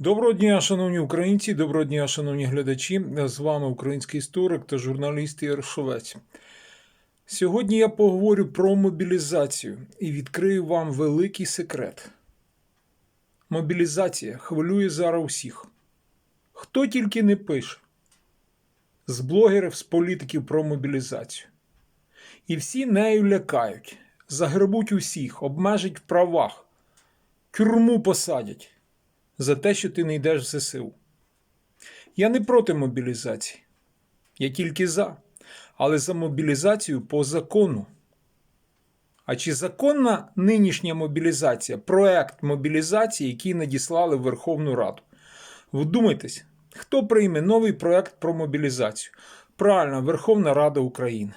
Доброго дня, шановні українці, доброго дня, шановні глядачі. З вами український історик та журналіст Ігор Шовець. Сьогодні я поговорю про мобілізацію і відкрию вам великий секрет. Мобілізація хвилює зараз усіх. Хто тільки не пише з блогерів, з політиків про мобілізацію. І всі нею лякають, загребуть усіх, обмежать в правах, тюрму посадять за те, що ти не йдеш в ЗСУ. Я не проти мобілізації. Я тільки за. Але за мобілізацію по закону. А чи законна нинішня мобілізація, проект мобілізації, який надіслали в Верховну Раду? Вдумайтесь, хто прийме новий проект про мобілізацію? Правильно, Верховна Рада України.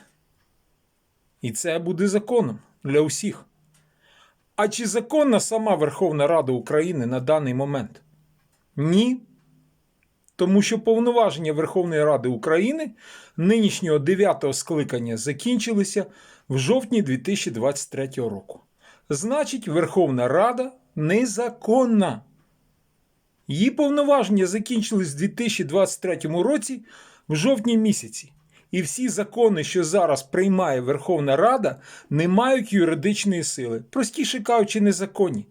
І це буде законом для усіх. А чи законна сама Верховна Рада України на даний момент? Ні. Тому що повноваження Верховної Ради України нинішнього 9-го скликання закінчилися в жовтні 2023 року. Значить, Верховна Рада незаконна. Її повноваження закінчились у 2023 році в жовтні місяці. І всі закони, що зараз приймає Верховна Рада, не мають юридичної сили, простіше кажучи, незаконні.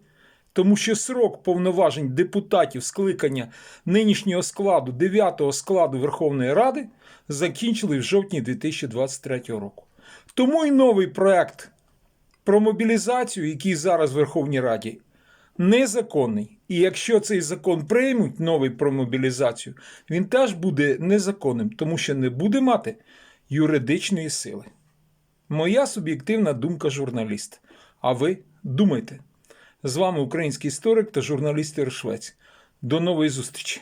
Тому що срок повноважень депутатів скликання нинішнього складу, 9-го складу Верховної Ради, закінчили в жовтні 2023 року. Тому і новий проект про мобілізацію, який зараз в Верховній Раді, незаконний. І якщо цей закон приймуть новий про мобілізацію, він теж буде незаконним, тому що не буде мати юридичної сили. Моя суб'єктивна думка журналіст. А ви думайте. З вами український історик та журналіст Іршвець. До нової зустрічі!